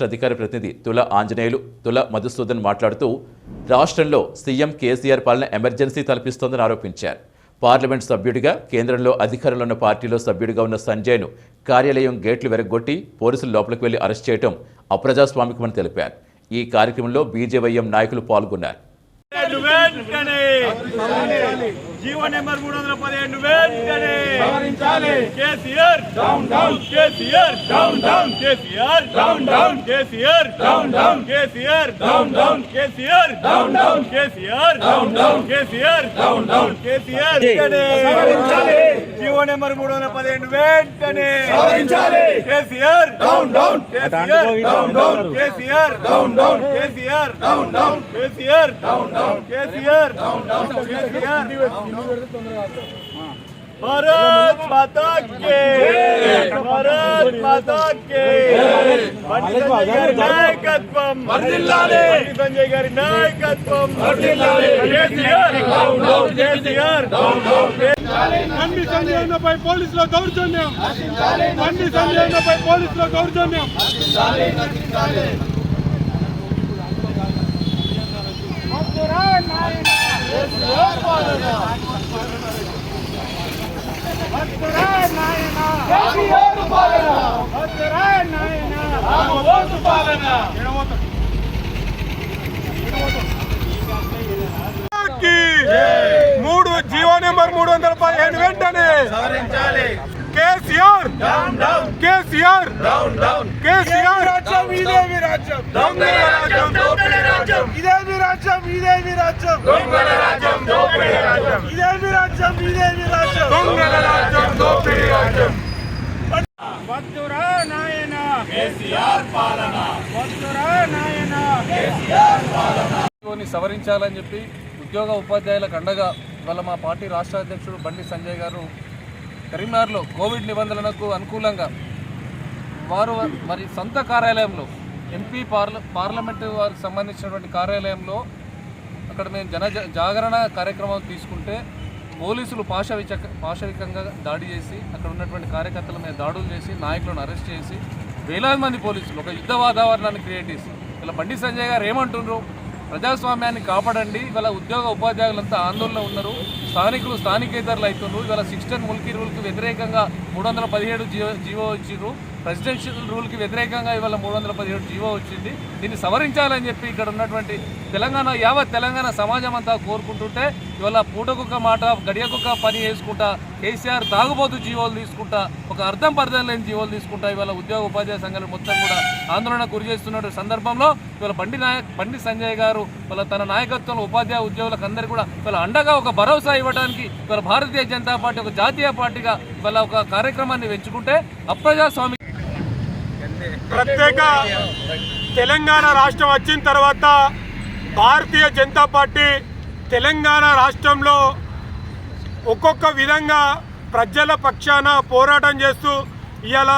రాష్ట్ర అధికార ప్రతినిధి తుల ఆంజనేయులు తుల మధుసూదన్ మాట్లాడుతూ రాష్ట్రంలో సీఎం కేసీఆర్ పాలన ఎమర్జెన్సీ తలపిస్తోందని ఆరోపించారు. పార్లమెంట్ సభ్యుడిగా కేంద్రంలో అధికారంలో ఉన్న పార్టీలో సభ్యుడిగా ఉన్న సంజయ్ను కార్యాలయం గేట్లు వెరగొట్టి పోలీసులు లోపలికి వెళ్ళి అరెస్ట్ చేయడం అప్రజాస్వామికమని తెలిపారు. ఈ కార్యక్రమంలో బీజేవైఎం నాయకులు పాల్గొన్నారు. జీవో నెంబర్ మూడు వందల పదిహేడు వెంటనే KCR. Down down KCR. Down down KCR. Down down KCR. Down down KCR. Down down KCR. Down down KCR. Down down KCR. Down down KCR. GO number మూడు వందల పదిహేడు వెంటనే KCR. Down down. KCR. Down down KCR. Down down. KCR. Down down. KCR. Down down. KCR. Down down. KCR. Bharat Mata కే భారత్ మాతా కే బండి సంజయ్ గారి నాయకత్వం వర్ధిల్లాలి బండి సంజయ్ గారి నాయకత్వం వర్ధిల్లాలి KCR down down KCR down down Bandi Sanjay పోలీసుల దౌర్జన్యం బండి సంజయ్ పోలీసుల దౌర్జన్యం కి మూడు జీవో నెంబర్ మూడు వందల పదిహేను వెంటనే. కేసీఆర్. కేసీఆర్. కేసీఆర్. రాజ్యం. దొంగల రాజ్యం దోపిడీ రాజ్యం. ఇదేమి రాజ్యం? ఇదేమి రాజ్యం? దొంగల రాజ్యం దోపిడీ రాజ్యం. ఇదేమి రాజ్యం? ఇదేమి రాజ్యం? దొంగల రాజ్యం దోపిడీ రాజ్యం. వద్దురా నాయన. కేసీఆర్ పాలన. వద్దురా నాయన. ని సవరించాలని చెప్పి ఉద్యోగ ఉపాధ్యాయులకు అండగా ఇవాళ మా పార్టీ రాష్ట్ర అధ్యక్షుడు బండి సంజయ్ గారు కరీంనగర్లో కోవిడ్ నిబంధనలకు అనుకూలంగా వారు మరి సొంత కార్యాలయంలో ఎంపీ పార్ల పార్లమెంటు వారికి సంబంధించినటువంటి కార్యాలయంలో అక్కడ మేము జన జాగరణ కార్యక్రమం తీసుకుంటే పోలీసులు పాశవిక పాశవికంగా దాడి చేసి అక్కడ ఉన్నటువంటి కార్యకర్తల మీద దాడులు చేసి నాయకులను అరెస్ట్ చేసి వేలాది మంది పోలీసులు ఒక యుద్ధ వాతావరణాన్ని క్రియేట్ చేసి ఇలా బండి సంజయ్ గారు ఏమంటున్నారు ప్రజాస్వామ్యాన్ని కాపాడండి ఇవాళ ఉద్యోగ ఉపాధ్యాయులంతా ఆందోళన ఉన్నారు స్థానికులు స్థానికేతరులు అవుతున్నారు ఇవాళ సిక్స్టన్ ముల్కీ రూల్కి వ్యతిరేకంగా మూడు వందల పదిహేడు జీవో జీవో ఇచ్చిర్రు. ప్రెసిడెన్షియల్ రూల్కి వ్యతిరేకంగా ఇవాళ మూడు వందల పదిహేడు జీవో వచ్చింది. దీన్ని సవరించాలని చెప్పి ఇక్కడ ఉన్నటువంటి తెలంగాణ యావత్ తెలంగాణ సమాజం అంతా కోరుకుంటుంటే ఇవాళ పూటకొక్క మాట గడియకొక్క పని చేసుకుంటా కేసీఆర్ తాగుబోతు జీవోలు తీసుకుంటా ఒక అర్థం పర్థం లేని జీవోలు తీసుకుంటా ఇవాళ ఉద్యోగ ఉపాధ్యాయ సంఘాలు మొత్తం కూడా ఆందోళన గురి చేస్తున్న సందర్భంలో ఇవాళ బండి నాయక్ బండి సంజయ్ గారు వాళ్ళ తన నాయకత్వంలో ఉపాధ్యాయ ఉద్యోగులకు అందరికీ కూడా వాళ్ళ అండగా ఒక భరోసా ఇవ్వడానికి ఇవాళ భారతీయ జనతా పార్టీ ఒక జాతీయ పార్టీగా ఇవాళ ఒక కార్యక్రమాన్ని పెంచుకుంటే అప్రజాస్వామి ప్రత్యేక తెలంగాణ రాష్ట్రం వచ్చిన తర్వాత భారతీయ జనతా పార్టీ తెలంగాణ రాష్ట్రంలో ఒక్కొక్క విధంగా ప్రజల పక్షాన పోరాటం చేస్తూ ఇవాళ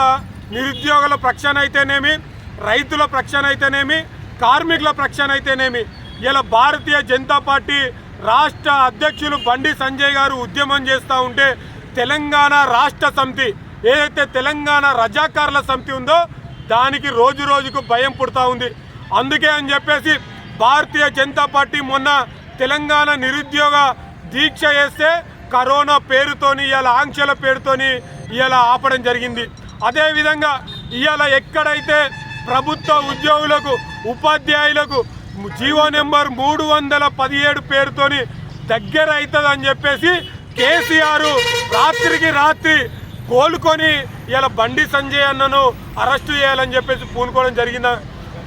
నిరుద్యోగుల పక్షాన అయితేనేమి రైతుల పక్షాన అయితేనేమి కార్మికుల పక్షాన అయితేనేమి ఇలా భారతీయ జనతా పార్టీ రాష్ట్ర అధ్యక్షులు బండి సంజయ్ గారు ఉద్యమం చేస్తూ ఉంటే తెలంగాణ రాష్ట్ర సమితి ఏదైతే తెలంగాణ రజాకారుల సమితి ఉందో దానికి రోజు రోజుకు భయం పుడతా ఉంది. అందుకే అని చెప్పేసి భారతీయ జనతా పార్టీ మొన్న తెలంగాణ నిరుద్యోగ దీక్ష చేస్తే కరోనా పేరుతోని ఇవాళ ఆంక్షల పేరుతోని ఇవాళ ఆపడం జరిగింది. అదేవిధంగా ఇవాళ ఎక్కడైతే ప్రభుత్వ ఉద్యోగులకు ఉపాధ్యాయులకు జీవో నెంబర్ మూడు వందల పదిహేడు పేరుతోని దగ్గర అవుతుంది అని చెప్పేసి కేసీఆర్ రాత్రికి రాత్రి కోలుకొని ఇలా బండి సంజయ్ అన్నను అరెస్టు చేయాలని చెప్పేసి పూనుకోవడం జరిగింది?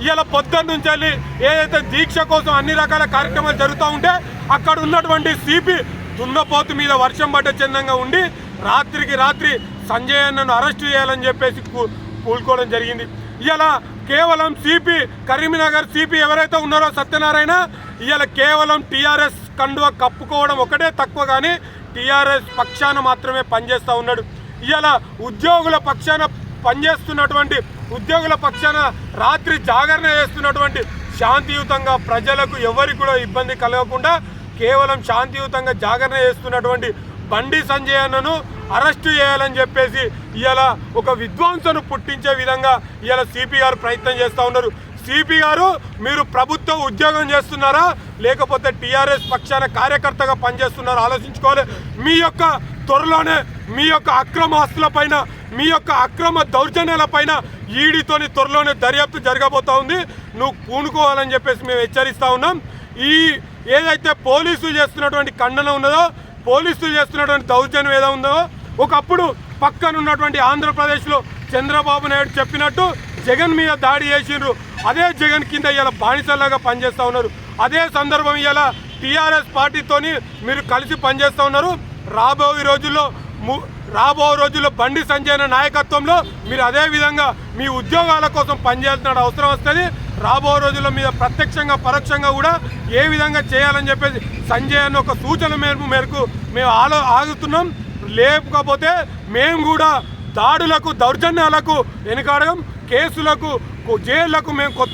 ఇలా పొద్దున్న నుంచి వెళ్ళి ఏదైతే దీక్ష కోసం అన్ని రకాల కార్యక్రమాలు జరుగుతూ ఉంటే అక్కడ ఉన్నటువంటి సిపి దున్నపోతు మీద వర్షం పడ్డ చందంగా ఉండి రాత్రికి రాత్రి సంజయ్ అన్నను అరెస్టు చేయాలని చెప్పేసి కూ- కూలుకోవడం జరిగింది. ఇలా కేవలం సిపి కరీంనగర్ సిపి ఎవరైతే ఉన్నారో సత్యనారాయణ ఇలా కేవలం టీఆర్ఎస్ కండువ కప్పుకోవడం ఒకటే తక్కువ కానీ టీఆర్ఎస్ పక్షాన మాత్రమే పనిచేస్తూ ఉన్నాడు. ఇవాళ ఉద్యోగుల పక్షాన పనిచేస్తున్నటువంటి ఉద్యోగుల పక్షాన రాత్రి జాగరణ చేస్తున్నటువంటి శాంతియుతంగా ప్రజలకు ఎవరికి కూడా ఇబ్బంది కలగకుండా కేవలం శాంతియుతంగా జాగరణ చేస్తున్నటువంటి బండి సంజయ్ అన్నను అరెస్టు చేయాలని చెప్పేసి ఇవాళ ఒక విద్వాంసను పుట్టించే విధంగా ఇవాళ సిపిఆర్ ప్రయత్నం చేస్తూ ఉన్నారు. సిపి గారు మీరు ప్రభుత్వ ఉద్యోగం చేస్తున్నారా? లేకపోతే టీఆర్ఎస్ పక్షాన కార్యకర్తగా పనిచేస్తున్నారా? ఆలోచించుకోవాలి. మీ యొక్క త్వరలోనే మీ యొక్క అక్రమ ఆస్తుల పైన మీ యొక్క అక్రమ దౌర్జన్యాల పైన ఈడితోని త్వరలోనే దర్యాప్తు జరగబోతా ఉంది. నువ్వు పూనుకోవాలని చెప్పేసి మేము హెచ్చరిస్తూ ఉన్నాం. ఈ ఏదైతే పోలీసులు చేస్తున్నటువంటి ఖండన ఉన్నదో పోలీసులు చేస్తున్నటువంటి దౌర్జన్యం ఏదో ఉందో ఒకప్పుడు పక్కన ఉన్నటువంటి ఆంధ్రప్రదేశ్లో చంద్రబాబు నాయుడు చెప్పినట్టు జగన్ మీద దాడి చేసిండ్రు. అదే జగన్ కింద ఇలా బానిసలాగా పనిచేస్తూ ఉన్నారు. అదే సందర్భం ఇలా టీఆర్ఎస్ పార్టీతోని మీరు కలిసి పనిచేస్తూ ఉన్నారు. రాబోయే రోజుల్లో ము- రాబో రోజుల్లో బండి సంజయ్ నాయకత్వంలో మీరు అదే విధంగా మీ ఉద్యోగాల కోసం పనిచేస్తున్న అవసరం వస్తుంది. రాబో రోజుల్లో మీద ప్రత్యక్షంగా పరోక్షంగా కూడా ఏ విధంగా చేయాలని చెప్పేసి సంజయ్ అన్న ఒక సూచన మేరకు మేరకు మేము ఆలో ఆగుతున్నాం. లేకపోతే మేము కూడా దాడులకు దౌర్జన్యాలకు వెనుకాడడం కేసులకు జైళ్ళకు మేము కొత్త